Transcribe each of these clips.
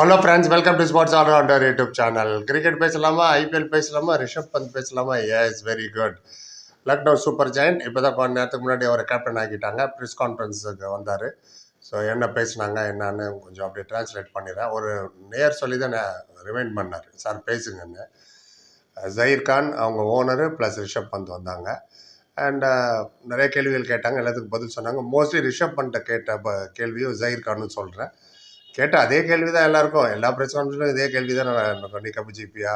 Hello friends welcome to sports allrounder YouTube channel cricket பேசலாமா? IPL பேசலாமா? ரிஷப் பந்த் பேசலாமா? Yes very good Lucknow super giants இப்போ தான் கொஞ்ச நேரத்துக்கு முன்னாடி அவரை கேப்டன் ஆக்கிட்டாங்க. ப்ரெஸ் கான்ஃபரன்ஸுக்கு வந்தார். ஸோ என்ன பேசினாங்க என்னன்னு கொஞ்சம் அப்படியே டிரான்ஸ்லேட் பண்ணிடுறேன். ஒரு நேர் சொல்லி தான் ரிமைண்ட் பண்ணார். சார் பேசுங்கன்னு. ஜயீர் கான் அவங்க ஓனரு ப்ளஸ் ரிஷப் பந்த் வந்தாங்க. அண்ட் நிறைய கேள்விகள் கேட்டாங்க. எல்லாத்துக்கும் பதில் சொன்னாங்க. மோஸ்ட்லி ரிஷப் பண்ட்டை கேட்ட ப- கேள்வியும் ஜயீர் கான்னு சொல்கிறேன் கேட்ட அதே கேள்வி தான் எல்லாருக்கும். எல்லா ப்ரெஸ் இதே கேள்வி தான் நான் நீ கப்பு ஜிபியா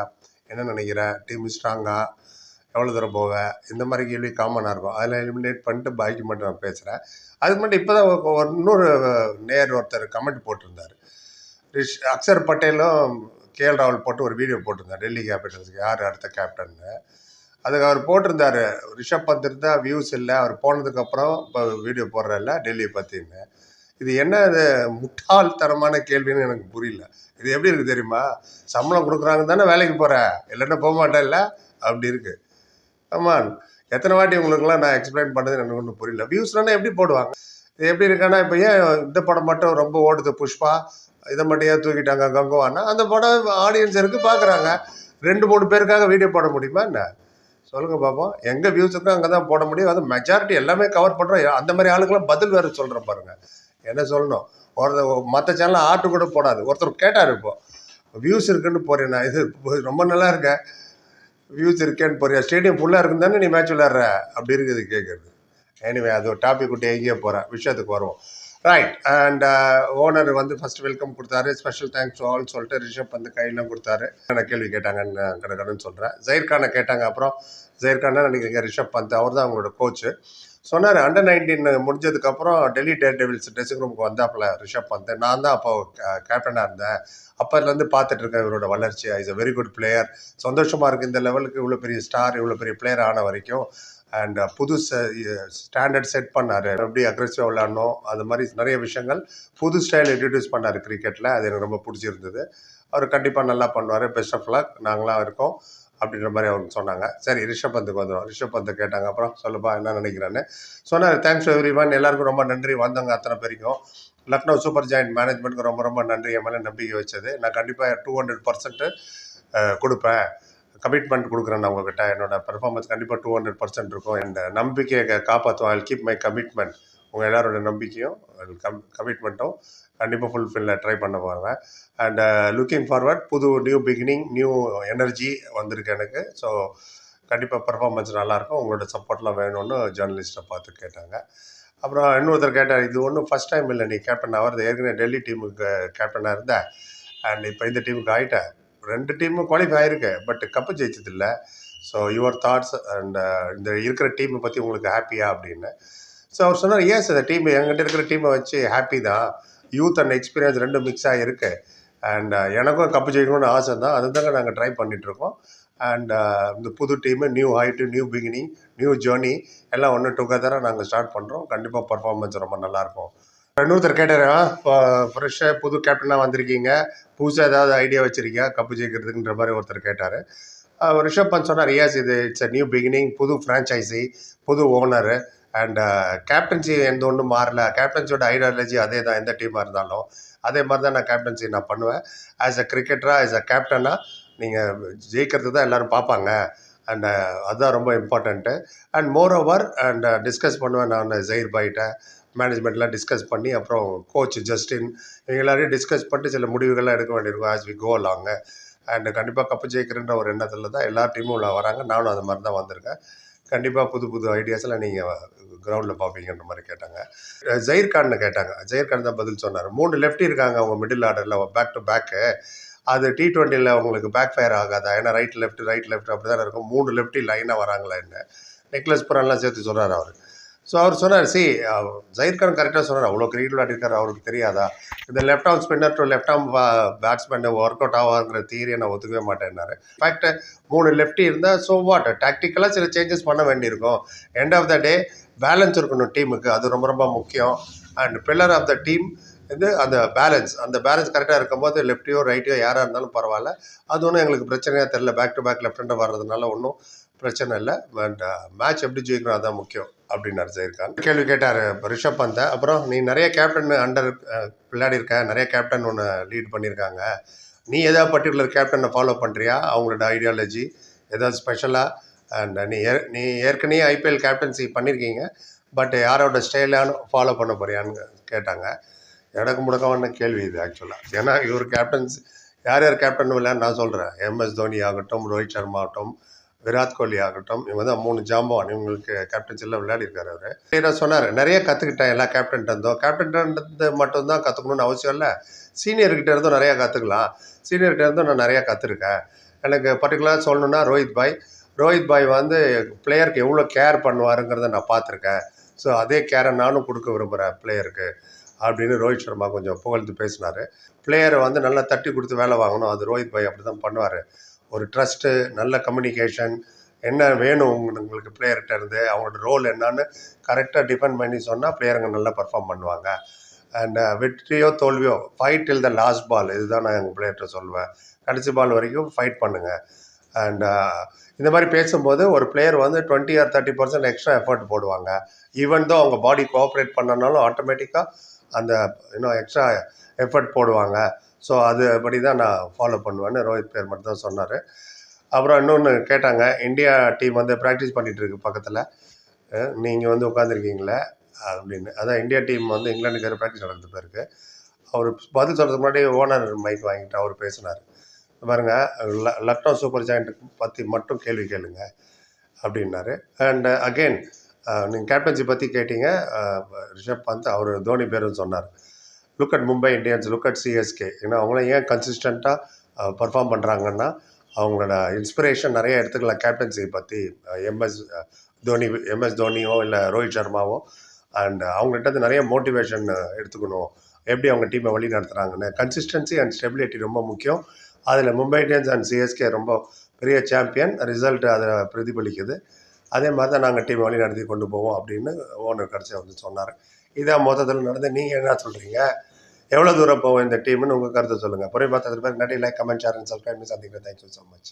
என்ன நினைக்கிற? டீம் ஸ்ட்ராங்கா எவ்வளோ தூரம் போக இந்த மாதிரி கேள்வி காமனாக இருக்கும். அதில் எலிமினேட் பண்ணிட்டு பாக்கி மட்டும் நான் பேசுகிறேன் அதுக்கு மட்டும் இப்போ தான் இன்னொரு நேர் ஒருத்தர் கமெண்ட் போட்டிருந்தார். ரிஷ் அக்ஷர் பட்டேலும் கேஎல் ராகுல் போட்டு ஒரு வீடியோ போட்டிருந்தார். டெல்லி கேபிட்டல்ஸ்க்கு. யார் அடுத்த கேப்டன்னு? அதுக்கு அவர் போட்டிருந்தாரு. ரிஷப் பந்த் இருந்தால் வியூஸ் இல்லை. அவர் போனதுக்கப்புறம் இப்போ வீடியோ போடுறதில்ல டெல்லியை பற்றின்னு இது என்ன இது முட்டாள்தனமான கேள்வின்னு எனக்கு புரியல. இது எப்படி இருக்குது தெரியுமா? சம்பளம் கொடுக்குறாங்க தானே வேலைக்கு போகிற இல்லைன்னா போக மாட்டேன்ல அப்படி இருக்கு. ஆமாம் எத்தனை வாட்டி உங்களுக்குலாம் நான் எக்ஸ்பிளைன் பண்ணது எனக்கு ஒன்றும் புரியல. வியூஸ்லாம் எப்படி போடுவாங்க? இது எப்படி இருக்கான்னா இப்போ ஏன் இந்த படம் மட்டும் ரொம்ப ஓடுது? புஷ்பா இதை மட்டும் ஏன் தூக்கிட்டாங்க? கங்குவானா? அந்த படம் ஆடியன்ஸ் இருக்கு பார்க்குறாங்க ரெண்டு மூணு பேருக்காக வீடியோ போட முடியுமா என்ன? சொல்லுங்கள் பார்ப்போம் எங்கே வியூஸ் இருக்கோ அங்கே தான் போட முடியும். அது மெஜாரிட்டி எல்லாமே கவர் பண்ணுறோம் அந்த மாதிரி ஆளுக்கெல்லாம் பதில் வேறு சொல்கிறேன் பாருங்கள் என்ன சொல்லணும்? ஒருத்தர் மற்ற சேனல் ஆட்டு கூட போடாது. ஒருத்தர் கேட்டார் இப்போ வியூஸ் இருக்குன்னு நான் இது ரொம்ப நல்லா இருக்க. வியூஸ் இருக்கேன்னு போறியா? ஸ்டேடியம் ஃபுல்லாக இருக்குன்னு தானே நீ மேட்ச் விளையாடுற? அப்படி இருக்குது கேட்குறது எனிவே அது ஒரு டாபிக் விட்டு எங்கேயோ போகிறேன் விஷயத்துக்கு வருவோம். ரைட் அண்ட் ஓனர் வந்து ஃபஸ்ட் வெல்கம் கொடுத்தாரு. ஸ்பெஷல் தேங்க்ஸ் ஆல் சொல்லிட்டு ரிஷப் வந்து கையெல்லாம் கொடுத்தாரு. என்ன கேள்வி கேட்டாங்கன்னு கடகடன்னு சொல்கிறேன் ஜெயிர்கானை கேட்டாங்க அப்புறம். ஜெயிர் நினைக்கிறீங்க? ரிஷப் பந்த் அவர் தான் அவங்களோட கோச்சு சொன்னார் அண்டர் நைன்டீன் முடிஞ்சதுக்கப்புறம் டெல்லி டேர் டெவில்ஸ் ட்ரெஸ்ஸிங் ரூமுக்கு வந்தாப்புல ரிஷப் பந்த் நான் தான் அப்போ கேப்டனாக இருந்தேன். அப்போலேருந்து பார்த்துட்டு இருக்கேன் இவரோட வளர்ச்சி. Is a very good player சந்தோஷமாக இருக்குது இந்த லெவலுக்கு இவ்வளோ பெரிய ஸ்டார் இவ்வளோ பெரிய பிளேயர் ஆன வரைக்கும். அண்ட் புது ஸ்டாண்டர்ட் செட் பண்ணார். எப்படி அக்ரெசிவாக விளையாடணும் அது மாதிரி நிறைய விஷயங்கள் புது ஸ்டைல் இன்ட்ரடியூஸ் பண்ணார் கிரிக்கெட்டில் அது எனக்கு ரொம்ப பிடிச்சிருந்தது. அவர் கண்டிப்பாக நல்லா பண்ணுவார். பெஸ்ட் ஆஃப் லக் நாங்களாம் இருக்கோம். அப்படின்ற மாதிரி அவங்க சொன்னாங்க. சரி ரிஷப் பந்துக்கு வந்துடும் ரிஷப் பந்து கேட்டாங்க. அப்புறம் சொல்லுப்பா என்ன நினைக்கிறேன்னு. சொன்னார் தேங்க்ஸ் எவ்ரி ஒன் எல்லாருக்கும் ரொம்ப நன்றி. வந்தவங்க அத்தனை பேருக்கும். லக்னோ சூப்பர் ஜாயிண்ட் மேனேஜ்மெண்ட்டுக்கு ரொம்ப ரொம்ப நன்றி. என் மேலே நம்பிக்கை வச்சது. நான் கண்டிப்பாக டூ ஹண்ட்ரட் பர்சன்ட்டு கொடுப்பேன். கமிட்மெண்ட் கொடுக்குறேன் நான் உங்ககிட்ட. என்னோட பெர்ஃபார்மன்ஸ் கண்டிப்பாக டூ ஹண்ட்ரட் பர்சன்ட் இருக்கும். இந்த நம்பிக்கையை காப்பாற்றுவோம் ஐ கீப் மை கமிட்மெண்ட் உங்கள் எல்லாரோட நம்பிக்கையும் கம் கமிட்மெண்ட்டும் கண்டிப்பாக ஃபுல்ஃபில்ல ட்ரை பண்ண போகிறேன் அண்ட் லுக்கிங் ஃபார்வர்ட் புது நியூ பிகினிங் நியூ எனர்ஜி வந்திருக்கு எனக்கு. ஸோ கண்டிப்பாக பர்ஃபார்மன்ஸ் நல்லாயிருக்கும் உங்களோட சப்போர்ட்லாம் வேணும்னு ஜேர்னலிஸ்ட்டை பார்த்து கேட்டாங்க. அப்புறம் இன்னொருத்தர் கேட்டார் இது ஒன்றும் ஃபஸ்ட் டைம் இல்லை நீ கேப்டன் ஆகிறது ஏற்கனவே டெல்லி டீமுக்கு கேப்டனாக இருந்த. அண்ட் இப்போ இந்த டீமுக்கு ஆகிட்டேன் ரெண்டு டீமும் குவாலிஃபை ஆயிருக்கு. பட் கப்பு ஜெயிச்சது இல்லை. ஸோ யுவர் தாட்ஸ் அண்ட் இந்த இருக்கிற டீமை பற்றி உங்களுக்கு ஹாப்பியா அப்படின்னு. ஸோ அவர் சொன்னார் ஏஸ் இந்த டீம் எங்கிட்ட இருக்கிற டீமை வச்சு ஹாப்பி தான். யூத் அண்ட் எக்ஸ்பீரியன்ஸ் ரெண்டும் மிக்ஸ் ஆகிருக்கு அண்ட் uh, எனக்கும் கப்பு ஜெயிக்கணும்னு ஆசை தான் அதுதாங்க நாங்கள் ட்ரை பண்ணிகிட்ருக்கோம் அண்ட் uh, இந்த புது team new height new beginning new journey எல்லாம் ஒன்று டுகெதராக நாங்கள் ஸ்டார்ட் பண்ணுறோம் கண்டிப்பாக பர்ஃபார்மன்ஸ் ரொம்ப நல்லாயிருக்கும். இன்னொருத்தர் கேட்டார் ஃப்ரெஷ்ஷாக புது கேப்டனாக வந்திருக்கீங்க. புதுசாக ஏதாவது ஐடியா வச்சுருக்கீங்க கப்பு ஜெயிக்கிறதுக்குன்ற மாதிரி ஒருத்தர் கேட்டார். ரிஷப் பந்த் சொன்னார் எஸ் இது இட்ஸ் அ நியூ பிகினிங் புது ஃப்ரான்ச்சைசி புது ஓனரு அண்ட் கேப்டன்சி uh, எந்த ஒன்றும் மாறல. கேப்டன்சியோட ஐடியாலஜி அதே தான் எந்த டீமாக இருந்தாலும். அதே மாதிரி தான் நான் கேப்டன்சி நான் பண்ணுவேன். ஆஸ் அ கிரிக்கெட்டராக ஆஸ் அ கேப்டனாக நீங்கள் ஜெயிக்கிறது தான் எல்லோரும் பார்ப்பாங்க. அண்ட் uh, அதுதான் ரொம்ப important and more over and discuss பண்ணுவேன் நான் ஜெயிர் பாய்கிட்ட மேனேஜ்மெண்ட்லாம் டிஸ்கஸ் பண்ணி அப்புறம் கோச் ஜஸ்டின் இவங்க எல்லாரையும் டிஸ்கஸ் பண்ணிட்டு சில முடிவுகள்லாம் எடுக்க வேண்டியிருக்கும் as we go along and கண்டிப்பாக கப்பு ஜெயிக்கிறன்ற ஒரு எண்ணத்தில் தான் எல்லா டீமும் வராங்க. நானும் அது மாதிரி தான் வந்திருக்கேன். கண்டிப்பாக புது புது ஐடியாஸ்லாம் நீங்கள் கிரவுண்டில் பார்ப்பீங்கன்ற மாதிரி கேட்டாங்க. ஜெயிர்கான்னு கேட்டாங்க. ஜெயிர்கான் தான் பதில் சொன்னார். மூணு லெஃப்டி இருக்காங்க அவங்க மிடில் ஆர்டரில் பேக் டு பேக்கு அது டி டுவெண்ட்டியில் உங்களுக்கு பேக் ஃபயர் ஆகாதா? ஏன்னா ரைட் லெஃப்ட் ரைட் லெஃப்ட் அப்படி தானே இருக்கும். மூணு லெஃப்டி லைனாக வராங்களா என்ன? நெக்லஸ் புறான்லாம் சேர்த்து சொல்கிறார் அவர். ஸோ அவர் சொன்னார் சி ஜெயிர் கான் கரெக்டாக சொன்னார். அவ்வளோ கிரிக்கெட் விளையாடிருக்காரு அவருக்கு தெரியாதா? இந்த left arm spinner to left arm batsman work out ஆகாங்கிற தீரியை நான் ஒத்துக்கவே மாட்டேன்னாரு. ஃபேக்ட்டு மூணு லெஃப்டி இருந்தால் ஸோ வாட் டாக்டிக்கலாக சில சேஞ்சஸ் பண்ண வேண்டியிருக்கும். End of the day balance இருக்கணும் டீமுக்கு அது ரொம்ப ரொம்ப முக்கியம். And pillar of the team இது அந்த பேலன்ஸ் அந்த பேலன்ஸ் கரெக்டாக இருக்கும்போது லெஃப்டியோ ரைட்டியோ யாராக இருந்தாலும் பரவாயில்ல. அது ஒன்றும் எங்களுக்கு பிரச்சனையாக தெரில back to back left hander வர்றதுனால ஒன்றும் பிரச்சனை இல்லை. பட் மேட்ச் எப்படி ஜெயிக்கணும் அதான் முக்கியம் அப்படின்னாரு ஜெயிர்கான் கேள்வி கேட்டார் ரிஷப் பந்தை. அப்புறம் நீ நிறைய கேப்டன் அண்டர் விளையாடி இருக்க. நிறைய கேப்டன் ஒன்று லீட் பண்ணியிருக்காங்க. நீ ஏதாவது பர்டிகுலர் கேப்டனை ஃபாலோ பண்ணுறியா அவங்களோட ஐடியாலஜி ஏதாவது ஸ்பெஷலாக அண்ட் uh, நீ ஏ நீ ஏற்கனவே ஐபிஎல் கேப்டன்சி பண்ணியிருக்கீங்க. பட் uh, யாரோட ஸ்டைலான ஃபாலோ பண்ண போறியான்னு கேட்டாங்க. எனக்கு முடக்கமான கேள்வி இது ஆக்சுவலாக ஏன்னா இவர் கேப்டன்ஸ் யார் யார் கேப்டன் விளையாடு நான் சொல்கிறேன் எம்எஸ் தோனி ஆகட்டும் ரோஹித் சர்மா ஆகட்டும் விராட் கோலி ஆகட்டும் இவங்க வந்து மூணு ஜாம்பவான். இவங்களுக்கு கேப்டன்சியில் விளையாடிருக்காரு அவர். நான் சொன்னார் நிறைய கற்றுக்கிட்டேன் எல்லா கேப்டன் இருந்தோம். கேப்டன் மட்டும்தான் கற்றுக்கணும்னு அவசியம் இல்லை. சீனியர்கிட்ட இருந்தும் நிறையா கற்றுக்கலாம் சீனியர்கிட்ட இருந்தும் நான் நிறையா கற்றுருக்கேன் எனக்கு பர்டிகுலராக சொல்லணுன்னா ரோஹித் பாய். ரோஹித் பாய் வந்து பிளேயருக்கு எவ்வளோ கேர் பண்ணுவாருங்கிறத நான் பார்த்துருக்கேன். ஸோ அதே கேரை நானும் கொடுக்க விரும்புகிறேன் பிளேயருக்கு அப்படின்னு ரோஹித் சர்மா கொஞ்சம் புகழ்ந்து பேசினார். பிளேயரை வந்து நல்லா தட்டி கொடுத்து வேலை வாங்கணும். அது ரோஹித் பாய் அப்படி தான் பண்ணுவார். ஒரு ட்ரஸ்ட்டு நல்ல கம்யூனிகேஷன் என்ன வேணும் உங்களுக்கு பிளேயர்கிட்ட இருந்து அவங்களோட ரோல் என்னன்னு கரெக்டாக டிஃபெண்ட் பண்ணி சொன்னால் பிளேயருங்க நல்லா பர்ஃபார்ம் பண்ணுவாங்க. அண்ட் uh, வெற்றியோ தோல்வியோ fight till the last ball இதுதான் நான் எங்கள் பிளேயர்கிட்ட சொல்லுவேன். கடைசி பால் வரைக்கும் ஃபைட் பண்ணுங்கள் அண்ட் uh, இந்த மாதிரி பேசும்போது ஒரு பிளேயர் வந்து twenty or thirty percent extra effort போடுவாங்க. ஈவன் தான் அவங்க பாடி கோஆப்ரேட் பண்ணனாலும் ஆட்டோமேட்டிக்காக அந்த இன்னும் எக்ஸ்ட்ரா எஃபர்ட் போடுவாங்க. ஸோ அது படி தான் நான் ஃபாலோ பண்ணுவேன்னு ரோஹித் பேர் மட்டும் தான் சொன்னார். அப்புறம் இன்னொன்று கேட்டாங்க இந்தியா டீம் வந்து ப்ராக்டிஸ் பண்ணிகிட்ருக்கு பக்கத்தில். நீங்கள் வந்து உட்காந்துருக்கீங்களே அப்படின்னு. அதான் இந்தியா டீம் வந்து இங்கிலாந்துக்கு ப்ராக்டிஸ் நடந்து போயிருக்கு. அவர் பதில் சொல்கிறதுக்கு முன்னாடி ஓனர் மைக் வாங்கிட்டு அவர் பேசினார். பாருங்க ல லக்னோ சூப்பர் ஜாயிண்ட்டு பற்றி மட்டும் கேள்வி கேளுங்க. அப்படின்னாரு. அண்ட் அகெயின் நீங்கள் கேப்டன்சி பற்றி கேட்டீங்க. ரிஷப் பந்த் அவர் தோனி பேரும் சொன்னார். Look at Mumbai Indians look at CSK ஏன்னா அவங்களாம் ஏன் கன்சிஸ்டண்ட்டாக பர்ஃபார்ம் பண்ணுறாங்கன்னா அவங்களோட இன்ஸ்பிரேஷன் நிறைய எடுத்துக்கலாம் கேப்டன்சி பற்றி எம்எஸ் தோனி எம்எஸ் தோனியோ இல்லை ரோஹித் சர்மாவோ அண்ட் அவங்கள்ட்ட நிறைய மோட்டிவேஷன் எடுத்துக்கணும். எப்படி அவங்க டீமை வழி நடத்துகிறாங்கன்னு கன்சிஸ்டன்சி அண்ட் ஸ்டெபிலிட்டி ரொம்ப முக்கியம். அதில் மும்பை இந்தியன்ஸ் அண்ட் சிஎஸ்கே ரொம்ப பெரிய சாம்பியன் ரிசல்ட் அதில் பிரதிபலிக்குது. அதே மாதிரி தான் நாங்கள் டீம் வழி நடத்தி கொண்டு போவோம் அப்படின்னு ஓனர் கடைசியாக வந்து சொன்னார். இதான் மொத்தத்தில் நடந்து நீங்கள் என்ன சொல்கிறீங்க எவ்வளோ தூரம் போவோம் இந்த டீம்னு உங்கள் கருத்து சொல்லுங்கள் புரிய பார்த்தது பேர் நன்றி like comment share and subscribe சந்திக்கிறேன். Thank you so much